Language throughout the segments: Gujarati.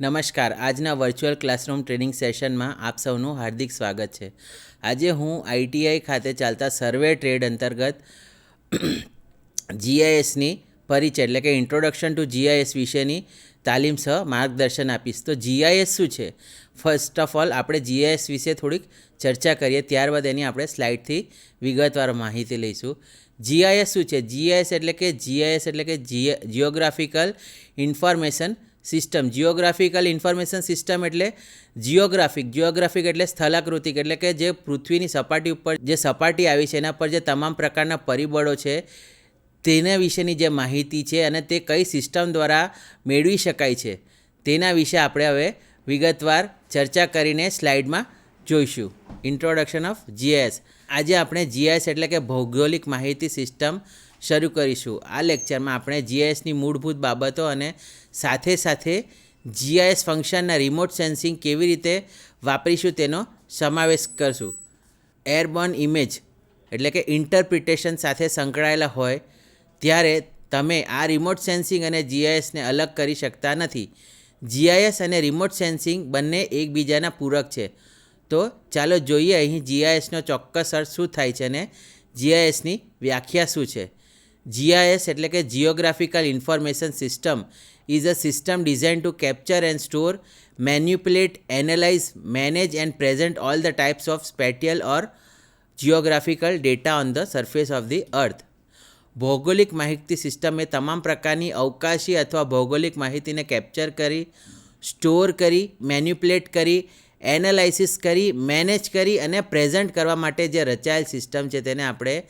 નમસ્કાર. આજના વર્ચ્યુઅલ ક્લાસરૂમ ટ્રેનિંગ સેશનમાં આપ સૌનું હાર્દિક સ્વાગત છે. આજે હું આઈટીઆઈ ખાતે ચાલતા સર્વે ટ્રેડ અંતર્ગત જીઆઈએસની પરિચય, એટલે કે ઇન્ટ્રોડક્શન ટુ જીઆઈએસ વિશેની તાલીમ સહ માર્ગદર્શન આપીશ. તો જીઆઈએસ શું છે? ફર્સ્ટ ઓફ ઓલ આપણે જીઆઈએસ વિશે થોડીક ચર્ચા કરીએ. ત્યારબાદ એની આપણે સ્લાઇડથી વિગતવાર માહિતી લઈશું. જીઆઈએસ શું છે? જીઆઈએસ એટલે કે જીઆઈએસ એટલે કે geographical information system geographical information system એટલે જિયોગ્રાફિક જિયોગ્રાફિક એટલે સ્થલાકૃતિક એટલે કે જે પૃથ્વીની સપાટી ઉપર જે સપાટી આવી છે એના પર જે તમામ પ્રકારના પરિબળો છે, તેના વિશેની જે માહિતી છે અને તે કઈ સિસ્ટમ દ્વારા મેળવી શકાય છે, તેના વિશે આપણે હવે વિગતવાર ચર્ચા કરીને સ્લાઇડમાં જોઈશું. ઇન્ટ્રોડક્શન ઓફ જીએસ આજે આપણે જીએસ એટલે કે ભૌગોલિક માહિતી સિસ્ટમ શરૂ કરીશું. આ લેક્ચરમાં આપણે જીઆઈએસની મૂળભૂત બાબતો અને સાથે સાથે જીઆઈએસ ફંક્શનના રિમોટ સેન્સિંગ કેવી રીતે વાપરીશું તેનો સમાવેશ કરશું. એરબોર્ન ઇમેજ એટલે કે ઇન્ટરપ્રિટેશન સાથે સંકળાયેલા હોય ત્યારે તમે આ રિમોટ સેન્સિંગ અને જીઆઈએસને અલગ કરી શકતા નથી. જીઆઈએસ અને રિમોટ સેન્સિંગ બંને એકબીજાના પૂરક છે. તો ચાલો જોઈએ અહીં જીઆઈએસનો ચોક્કસ અર્થ શું થાય છે અને જીઆઈએસની વ્યાખ્યા શું છે. જીઆઈએસ એટલે કે geographical information system is a system design to capture and store manipulate, analyse manage and present all the types of spatial or geographical data on the surface of the earth ભૌગોલિક માહિતી સિસ્ટમ એ તમામ પ્રકારની અવકાશી અથવા ભૌગોલિક માહિતીને કેપ્ચર કરી સ્ટોર કરી મેન્યુપ્યુલેટ કરી એનાલાઇસિસ કરી મેનેજ કરી અને પ્રેઝન્ટ કરવા માટે જે રચાયેલ સિસ્ટમ છે તેને આપણે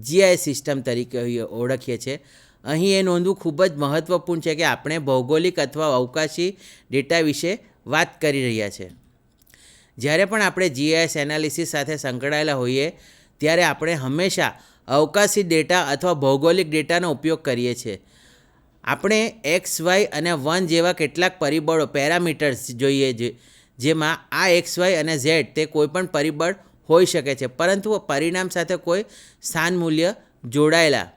જીઆઈ સિસ્ટમ તરીકે ઓળખીએ છીએ. અહીં એ નોંધવું ખૂબ જ મહત્ત્વપૂર્ણ છે કે આપણે ભૌગોલિક અથવા અવકાશી ડેટા વિશે વાત કરી રહ્યા છે. જ્યારે પણ આપણે જીઆઈએસ એનાલિસિસ સાથે સંકળાયેલા હોઈએ, ત્યારે આપણે હંમેશા અવકાશી ડેટા અથવા ભૌગોલિક ડેટાનો ઉપયોગ કરીએ છીએ. આપણે એક્સ, વાય અને વન જેવા કેટલાક પરિબળો, પેરામીટર્સ જોઈએ છે જેમાં આ એક્સ, વાય અને ઝેડ તે કોઈપણ પરિબળ હોઈ શકે છે, પરંતુ પરિણામ સાથે કોઈ સ્થાન મૂલ્ય જોડાયેલા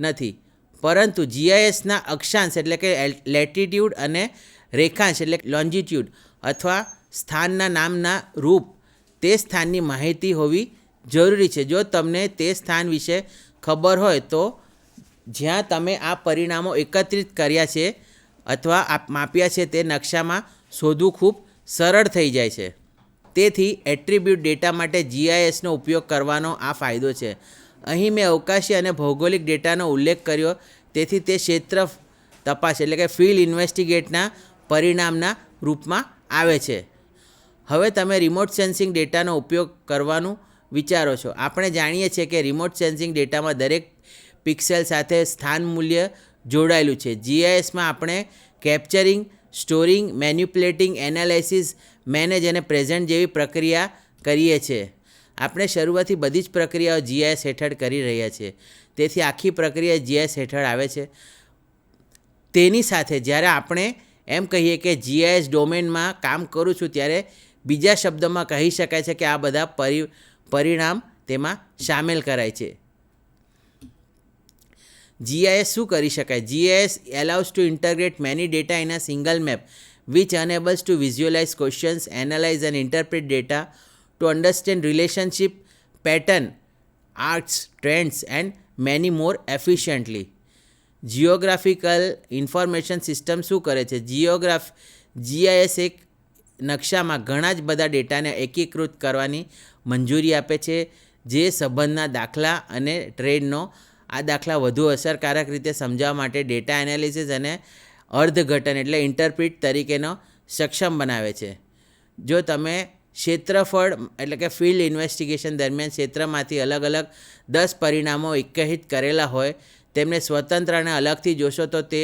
નથી. પરંતુ જીઆઈએસના અક્ષાંશ એટલે કે લેટિટ્યૂડ અને રેખાંશ એટલે લોન્જિટ્યૂડ અથવા સ્થાનના નામના રૂપ, તે સ્થાનની માહિતી હોવી જરૂરી છે. જો તમને તે સ્થાન વિશે ખબર હોય તો જ્યાં તમે આ પરિણામો એકત્રિત કર્યા છે અથવા માપ્યા છે તે નકશામાં શોધવું ખૂબ સરળ થઈ જાય છે. તેથી એટ્રીબ્યુટ ડેટા માટે જીઆઈએસનો ઉપયોગ કરવાનો આ ફાયદો છે. અહીં મેં અવકાશી અને ભૌગોલિક ડેટાનો ઉલ્લેખ કર્યો. તેથી તે ક્ષેત્ર તપાસ, એટલે કે ફિલ્ડ ઇન્વેસ્ટિગેટના પરિણામના રૂપમાં આવે છે. હવે તમે રિમોટ સેન્સિંગ ડેટાનો ઉપયોગ કરવાનું વિચારો છો. આપણે જાણીએ છીએ કે રિમોટ સેન્સિંગ ડેટામાં દરેક પિક્સેલ સાથે સ્થાન મૂલ્ય જોડાયેલું છે. જીઆઈએસમાં આપણે capturing, storing manipulating analysis, manage અને પ્રેઝન્ટ જેવી પ્રક્રિયા કરીએ છીએ. આપણે શરૂઆતથી બધી જ પ્રક્રિયાઓ જીઆઈએસ હેઠળ કરી રહ્યા છીએ. તેથી આખી પ્રક્રિયા જીઆઈએસ હેઠળ આવે છે. તેની સાથે જ્યારે આપણે એમ કહીએ કે જીઆઈએસ ડોમેનમાં કામ કરું છું ત્યારે બીજા શબ્દોમાં કહી શકાય છે કે આ બધા પરિ પરિણામ તેમાં સામેલ કરાય છે. જીઆઈએસ શું કરી શકાય? GIS allows to integrate many data in a single map which enables to visualise questions analyse and interpret data, to understand relationship, pattern, arts, trends and many more efficiently. Geographical information system શું કરે છે જિયોગ્રાફ જીઆઈએસ એક નકશામાં ઘણા જ બધા ડેટાને એકીકૃત કરવાની મંજૂરી આપે છે જે સંબંધના દાખલા અને ટ્રેડનો આ દાખલા વધુ અસરકારક રીતે સમજાવવા માટે ડેટા એનાલિસિસ અને અર્ધઘટન એટલે ઇન્ટરપ્રિટ તરીકેનો સક્ષમ બનાવે છે જો તમે ક્ષેત્રફળ, એટલે કે ફિલ્ડ ઇન્વેસ્ટિગેશન દરમિયાન ક્ષેત્રમાંથી અલગ અલગ દસ પરિણામો એકહિત કરેલા હોય, તેમને સ્વતંત્ર અને અલગથી જોશો તો તે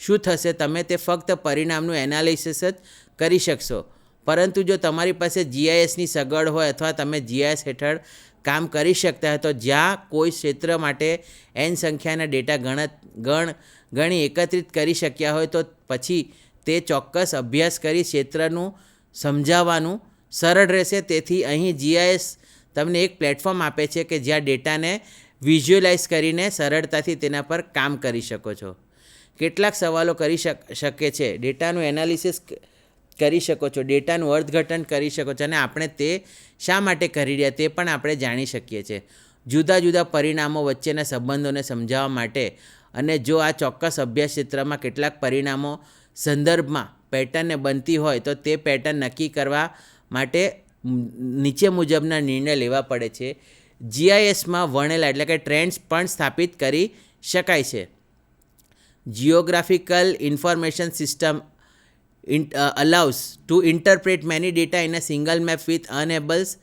શું થશે? તમે તે ફક્ત પરિણામનું એનાલિસિસ જ કરી શકશો. પરંતુ જો તમારી પાસે જીઆઈએસની સગવડ હોય અથવા તમે જીઆઈએસ હેઠળ કામ કરી શકતા હોય, તો જ્યાં કોઈ ક્ષેત્ર માટે એન સંખ્યાના ડેટા ગણ ગણ, ગણી એકત્રિત કરી શક્યા હોય, તો પછી તે ચોક્કસ અભ્યાસ કરી ક્ષેત્રનું સમજાવવાનું સરળ રહેશે. તેથી અહીં જીઆઈએસ તમને એક પ્લેટફોર્મ આપે છે કે જ્યાં ડેટાને વિઝ્યુઅલાઇઝ કરીને સરળતાથી તેના પર કામ કરી શકો છો. કેટલાક સવાલો કરી શક, શકે છે. ડેટાનું એનાલિસિસ કરી શકો છો. ડેટાનું અર્થઘટન કરી શકો છો. અને આપણે તે શા માટે કરી રહ્યા તે પણ આપણે જાણી શકીએ છીએ. જુદા જુદા પરિણામો વચ્ચેના સંબંધોને સમજાવવા માટે અને જો આ ચોક્કસ અભ્યાસ ક્ષેત્રમાં કેટલાક પરિણામો સંદર્ભમાં પેટર્નને બનતી હોય તો તે પેટર્ન નક્કી કરવા માટે નીચે મુજબના નિર્ણય લેવા પડે છે જીઆઈએસમાં વર્ણેલા એટલે કે ટ્રેન્ડ્સ પણ સ્થાપિત કરી શકાય છે system in, uh, allows to interpret many data in a single map with enables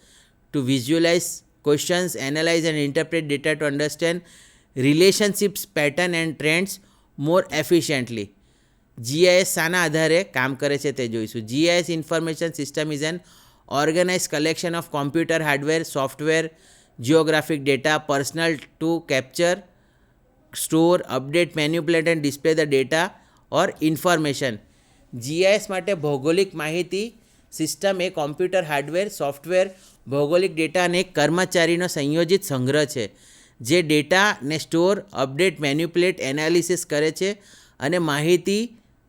to visualize questions analyze and interpret data to understand relationships pattern and trends more efficiently GIS શાના આધારે કામ કરે છે તે જોઈશું. GIS information system is an organise collection of computer hardware software geographic data personal to capture store update manipulate and display the data or information GIS માટે ભૌગોલિક માહિતી સિસ્ટમ એ કોમ્પ્યુટર હાર્ડવેર સોફ્ટવેર ભૌગોલિક ડેટા અને કર્મચારીનો સંયોજિત સંગ્રહ છે. જે ડેટાને સ્ટોર અપડેટ મેન્યુપ્લેટ એનાલિસિસ કરે છે અને માહિતી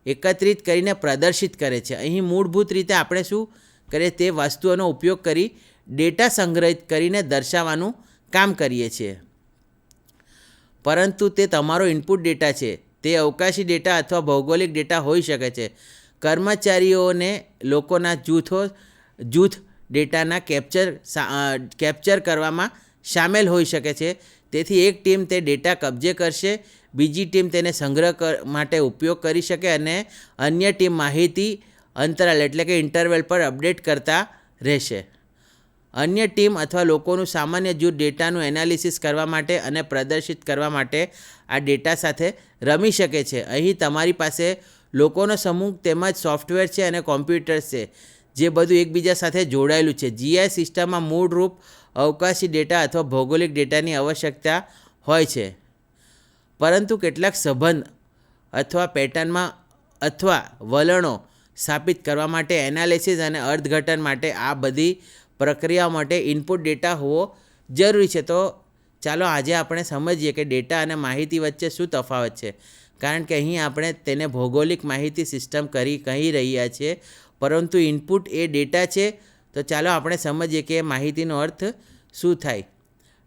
એકત્રિત કરીને પ્રદર્શિત કરે છે. અહીં મૂળભૂત રીતે આપણે શું કરીએ? તે વસ્તુઓનો ઉપયોગ કરી ડેટા સંગ્રહિત કરીને દર્શાવવાનું કામ કરીએ છીએ. પરંતુ તે તમારો ઇનપુટ ડેટા છે. તે અવકાશી ડેટા અથવા ભૌગોલિક ડેટા હોઈ શકે છે. કર્મચારીઓને લોકોના જૂથો, જૂથ ડેટાના કેપ્ચર કેપ્ચર કરવામાં સામેલ હોઈ શકે છે. તેથી એક ટીમ તે ડેટા કબજે કરશે બીજી ટીમ તેને સંગ્રહ માટે ઉપયોગ કરી શકે અને અન્ય ટીમ માહિતી અંતરાલ એટલે કે ઇન્ટરવેલ પર અપડેટ કરતા રહેશે. અન્ય ટીમ અથવા લોકોનું સામાન્ય જૂથ ડેટાનું એનાલિસિસ કરવા માટે અને પ્રદર્શિત કરવા માટે આ ડેટા સાથે રમી શકે છે. અહીં તમારી પાસે લોકોનો સમૂહ તેમજ સોફ્ટવેર છે અને કોમ્પ્યુટર્સ છે, જે બધું એકબીજા સાથે જોડાયેલું છે. જીઆઈ સિસ્ટમમાં મૂળરૂપ અવકાશી ડેટા અથવા ભૌગોલિક ડેટાની આવશ્યકતા હોય છે. પરંતુ કેટલાક સંબંધ અથવા પેટર્નમાં અથવા વલણો સ્થાપિત કરવા માટે એનાલિસિસ અને અર્થઘટન માટે આ બધી પ્રક્રિયા માટે ઇનપુટ ડેટા હોવો જરૂરી છે. તો ચાલો આજે આપણે સમજીએ કે ડેટા અને માહિતી વચ્ચે શું તફાવત છે. કારણ કે અહીં આપણે તેને ભૌગોલિક માહિતી સિસ્ટમ કરી કહી રહ્યા છીએ, પરંતુ ઇનપુટ એ ડેટા છે. તો ચાલો આપણે સમજીએ કે માહિતીનો અર્થ શું થાય.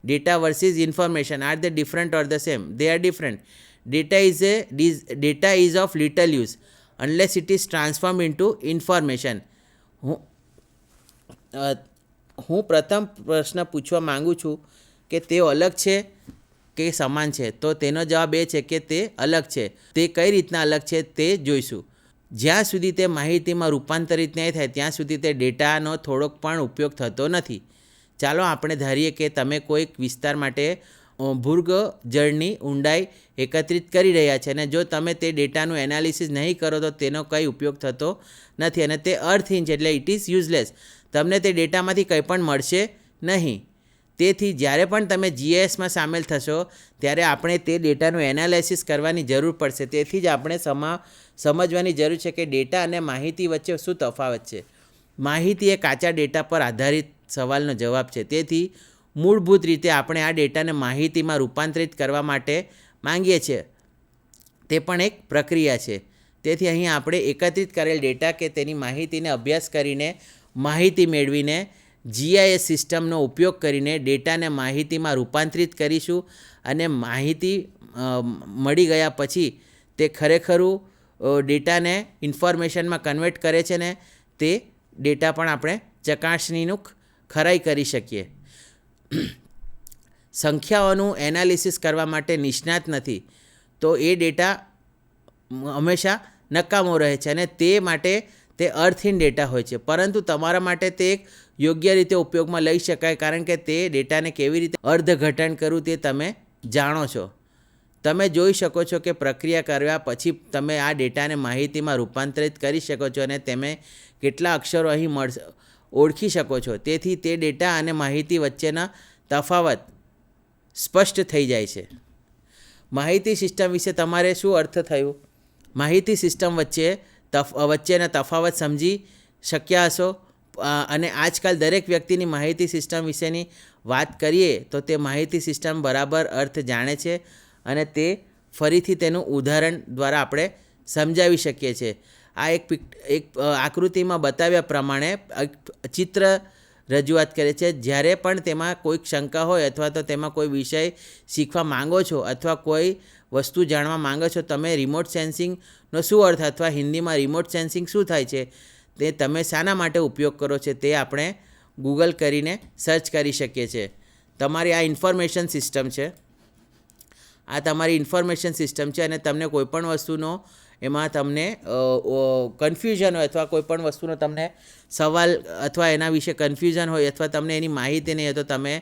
Data versus information are the different or the same they are different data is a data is of little use unless it is transform into information હું હું પ્રથમ પ્રશ્ન પૂછવા માગું છું કે તે અલગ છે કે સમાન છે? તો તેનો જવાબ એ છે કે તે અલગ છે. તે કઈ રીતના અલગ છે તે જોઈશું. જ્યાં સુધી તે માહિતીમાં રૂપાંતરિત નહીં થાય, ત્યાં સુધી તે ડેટાનો થોડોક પણ ઉપયોગ થતો નથી. ચાલો આપણે ધારીએ કે તમે કોઈક વિસ્તાર માટે ભૂર્ગ જળની ઊંડાઈ એકત્રિત કરી રહ્યા છે અને જો તમે તે ડેટાનું એનાલિસિસ નહીં કરો તો તેનો કંઈ ઉપયોગ થતો નથી અને તે અર્થહીન છે એટલે ઇટ ઇઝ યુઝલેસ. તમને તે ડેટામાંથી કંઈ પણ મળશે નહીં. તેથી જ્યારે પણ તમે જીએસમાં સામેલ થશો, ત્યારે આપણે તે ડેટાનું એનાલિસિસ કરવાની જરૂર પડશે. તેથી જ આપણે સમા, સમજવાની જરૂર છે કે ડેટા અને માહિતી વચ્ચે શું તફાવત છે. માહિતી એ કાચા ડેટા પર આધારિત સવાલનો જવાબ છે. તેથી મૂળભૂત રીતે આપણે આ ડેટાને માહિતીમાં રૂપાંતરિત કરવા માટે માંગીએ છીએ. તે પણ એક પ્રક્રિયા છે. તેથી અહીં આપણે એકત્રિત કરેલ ડેટા કે તેની માહિતીને અભ્યાસ કરીને માહિતી મેળવીને જીઆઈએસ સિસ્ટમનો ઉપયોગ કરીને ડેટાને માહિતીમાં રૂપાંતરિત કરીશું અને માહિતી મળી ગયા પછી તે ખરેખરું ડેટાને ઇન્ફોર્મેશનમાં કન્વર્ટ કરે છે ને તે ડેટા પણ આપણે ચકાસણીનું ખરાઈ કરી શકીએ. સંખ્યાઓનું એનાલિસિસ કરવા માટે નિષ્ણાત નથી. તો એ ડેટા હંમેશા નકામો રહે છે અને તે માટે તે અર્થહીન ડેટા હોય છે. પરંતુ તમારા માટે તે એક યોગ્ય રીતે ઉપયોગમાં લઈ શકાય કારણ કે તે ડેટાને કેવી રીતે અર્ધઘટન કરવું તે તમે જાણો છો. તમે જોઈ શકો છો કે પ્રક્રિયા કર્યા પછી તમે આ ડેટાને માહિતીમાં રૂપાંતરિત કરી શકો છો અને તમે કેટલા અક્ષરો અહીં મળશે. ઓળખી શકો છો. તેથી તે ડેટા અને માહિતી વચ્ચેના તફાવત સ્પષ્ટ થઈ જાય છે. માહિતી સિસ્ટમ વિશે તમારે શું અર્થ થયું? માહિતી સિસ્ટમ વચ્ચે તફ, વચ્ચેના તફાવત સમજી શક્યા હશો? અને આજકાલ દરેક વ્યક્તિની માહિતી સિસ્ટમ વિશેની વાત કરીએ તો તે માહિતી સિસ્ટમ બરાબર અર્થ જાણે છે અને તે ફરીથી તેનું ઉદાહરણ દ્વારા આપણે સમજાવી શકીએ છીએ. આ એક એક આકૃતિમાં બતાવ્યા પ્રમાણે ચિત્ર રજૂઆત કરે છે. જ્યારે પણ તેમાં કોઈક શંકા હોય અથવા તો તેમાં કોઈ વિષય શીખવા માંગો છો અથવા કોઈ વસ્તુ જાણવા માંગો છો, તમે રિમોટ સેન્સિંગનો શું અર્થ અથવા હિન્દીમાં રિમોટ સેન્સિંગ શું થાય છે, તે તમે શાના માટે ઉપયોગ કરો છો તે આપણે ગૂગલ કરીને સર્ચ કરી શકીએ છીએ. તમારી આ ઇન્ફોર્મેશન સિસ્ટમ છે. આ તમારી ઇન્ફોર્મેશન સિસ્ટમ છે અને તમને કોઈપણ વસ્તુનો એમાં તમને કન્ફ્યુઝન હોય અથવા કોઈપણ વસ્તુનો તમને સવાલ અથવા એના વિશે કન્ફ્યુઝન હોય અથવા તમને એની માહિતી નહીં હોય તો તમે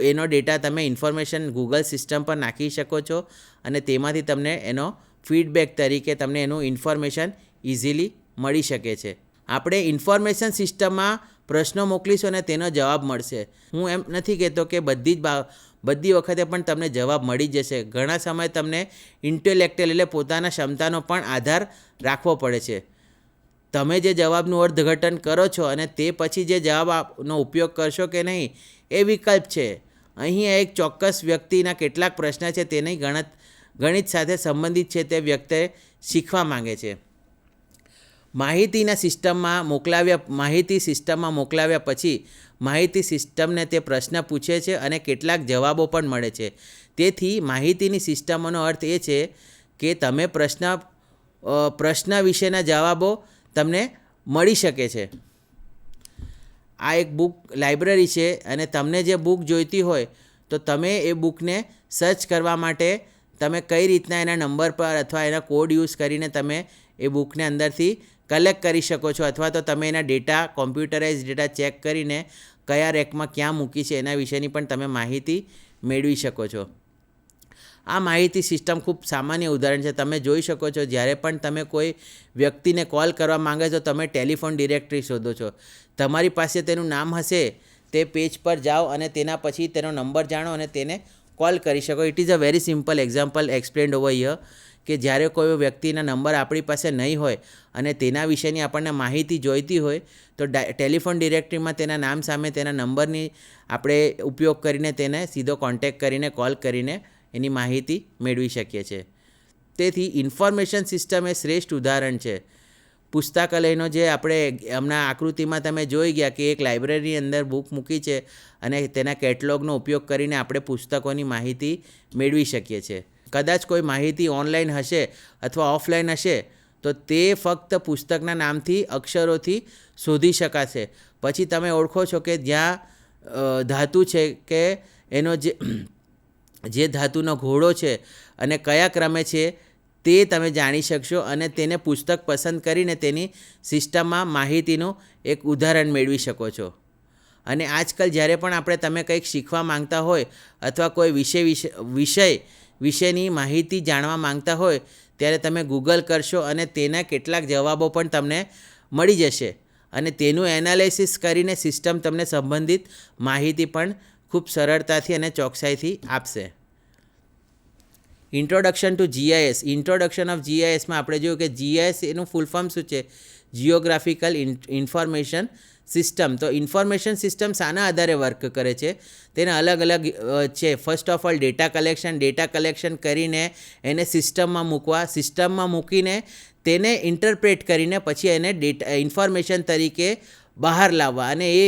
એનો ડેટા તમે ઇન્ફોર્મેશન ગૂગલ સિસ્ટમ પર નાખી શકો છો અને તેમાંથી તમને એનો ફીડબેક તરીકે તમને એનું ઇન્ફોર્મેશન ઇઝીલી મળી શકે છે. આપણે ઇન્ફોર્મેશન સિસ્ટમમાં પ્રશ્નો મોકલીશું અને તેનો જવાબ મળશે. હું એમ નથી કહેતો કે બધી જ બધી વખતે પણ તમને જવાબ મળી જશે. ઘણા સમય તમને ઇન્ટેલેક્ચ્યુઅલ એટલે પોતાના ક્ષમતાનો પણ આધાર રાખવો પડે છે. તમે જે જવાબનું અર્થઘટન કરો છો અને તે પછી જે જવાબ આપનો ઉપયોગ કરશો કે નહીં, એ વિકલ્પ છે. અહીં એક ચોક્કસ વ્યક્તિના કેટલાક પ્રશ્ન છે, તેની ગણત, ગણિત સાથે સંબંધિત છે, તે વ્યક્તિ શીખવા માંગે છે. માહિતીના સિસ્ટમમાં મોકલાવ્યા, માહિતી સિસ્ટમમાં મોકલાવ્યા પછી માહિતી સિસ્ટમને તે પ્રશ્ન પૂછે છે અને કેટલાક જવાબો પણ મળે છે. તેથી માહિતીની સિસ્ટમોનો અર્થ એ છે કે તમે પ્રશ્ન પ્રશ્ન વિશેના જવાબો તમને મળી શકે છે. આ એક બુક લાઇબ્રેરી છે અને તમને જે બુક જોઈતી હોય તો તમે એ બુકને સર્ચ કરવા માટે તમે કઈ રીતના એના નંબર પર અથવા એના કોડ યુઝ કરીને તમે એ બુકને અંદરથી કલેક્ટ કરી શકો છો અથવા તો તમે એના ડેટા કોમ્પ્યુટરાઇઝ ડેટા ચેક કરીને કયા રેકમાં ક્યાં મૂકી છે એના વિશેની પણ તમે માહિતી મેળવી શકો છો. આ માહિતી સિસ્ટમ ખૂબ સામાન્ય ઉદાહરણ છે. તમે જોઈ શકો છો, જ્યારે પણ તમે કોઈ વ્યક્તિને કોલ કરવા માંગે છો, તમે ટેલિફોન ડિરેક્ટરી શોધો છો. તમારી પાસે તેનું નામ હશે, તે પેજ પર જાઓ અને તેના પછી તેનો નંબર જાણો અને તેને કોલ કરી શકો. It is a very simple example explained over year કે જ્યારે કોઈ વ્યક્તિના નંબર આપણી પાસે નહીં હોય અને તેના વિશેની આપણને માહિતી જોઈતી હોય, તો ટેલિફોન ડિરેક્ટરીમાં તેના નામ સામે તેના નંબરની આપણે ઉપયોગ કરીને તેને સીધો કોન્ટેક કરીને, કોલ કરીને એની માહિતી મેળવી શકીએ છીએ. તેથી ઇન્ફોર્મેશન સિસ્ટમ એ શ્રેષ્ઠ ઉદાહરણ છે. પુસ્તકાલયનો જે આપણે હમણાં આકૃતિમાં તમે જોઈ ગયા કે એક લાઇબ્રેરીની અંદર બુક મૂકી છે અને તેના કેટલોગનો ઉપયોગ કરીને આપણે પુસ્તકોની માહિતી મેળવી શકીએ છીએ. કદાચ કોઈ માહિતી ઓનલાઈન હશે અથવા ઓફલાઈન હશે, તો તે ફક્ત પુસ્તકના નામથી, અક્ષરોથી શોધી શકાશે. પછી તમે ઓળખો છો કે જ્યાં ધાતુ છે કે એનો જે જે ધાતુનો ઘોડો છે અને કયા ક્રમે છે તે તમે જાણી શકશો અને તેને પુસ્તક પસંદ કરીને તેની સિસ્ટમમાં માહિતીનું એક ઉદાહરણ મેળવી શકો છો. અને આજકાલ જ્યારે પણ આપણે તમે કંઈક શીખવા માંગતા હોય અથવા કોઈ વિષય વિષય વિશેની માહિતી જાણવા માંગતા હોય ત્યારે તમે ગૂગલ કરશો અને તેના કેટલાક જવાબો પણ તમને મળી જશે. અને તેનું એનાલિસિસ કરીને સિસ્ટમ તમને સંબંધિત માહિતી પણ ખૂબ સરળતાથી અને ચોકસાઈથી આપશે. Introduction to GIS introduction of જીઆઈએસમાં આપણે જોયું કે જીઆઈએસ એનું ફૂલ ફોર્મ શું છે? જિયોગ્રાફિકલ ઇન્ફોર્મેશન સિસ્ટમ તો ઇન્ફોર્મેશન સિસ્ટમ શાના આધારે વર્ક કરે છે? તેના અલગ અલગ છે. First of all data collection data collection કરીને એને સિસ્ટમમાં મૂકવા. સિસ્ટમમાં મૂકીને તેને ઇન્ટરપ્રેટ કરીને પછી એને ડેટા ઇન્ફોર્મેશન તરીકે બહાર લાવવા. અને એ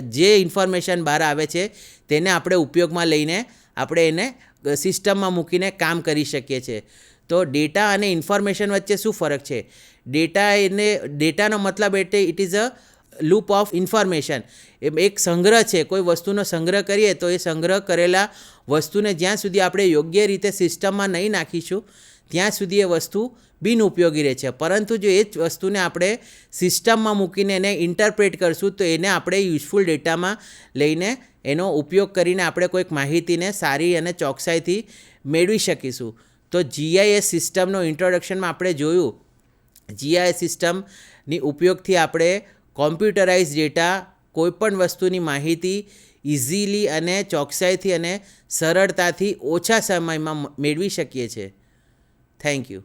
જે ઇન્ફોર્મેશન બહાર આવે છે, તેને આપણે ઉપયોગમાં લઈને આપણે એને સિસ્ટમમાં મૂકીને કામ કરી શકીએ છીએ. તો ડેટા અને ઇન્ફોર્મેશન વચ્ચે શું ફરક છે? ડેટા એને, ડેટાનો મતલબ એટલે it is a loop of information એક સંગ્રહ છે, કોઈ વસ્તુનો સંગ્રહ કરીએ તો એ સંગ્રહ કરેલા વસ્તુને જ્યાં સુધી આપણે યોગ્ય રીતે સિસ્ટમમાં નહીં નાખીશું, ત્યાં સુધી એ વસ્તુ બિનઉપયોગી રહે છે. પરંતુ જો એ જ વસ્તુને આપણે સિસ્ટમમાં મૂકીને એને ઇન્ટરપ્રેટ કરશું તો એને આપણે યુઝફુલ ડેટામાં લઈને એનો ઉપયોગ કરીને આપણે કોઈક માહિતીને સારી અને ચોકસાઈથી મેળવી શકીશું. તો જીઆઈએસ સિસ્ટમનો ઇન્ટ્રોડક્શનમાં આપણે જોયું, જીઆઈએસ સિસ્ટમની ઉપયોગથી આપણે કોમ્પ્યુટરાઇઝ ડેટા, કોઈપણ વસ્તુની માહિતી ઇઝીલી અને ચોકસાઈથી અને સરળતાથી ઓછા સમયમાં મેળવી શકીએ છીએ. Thank you.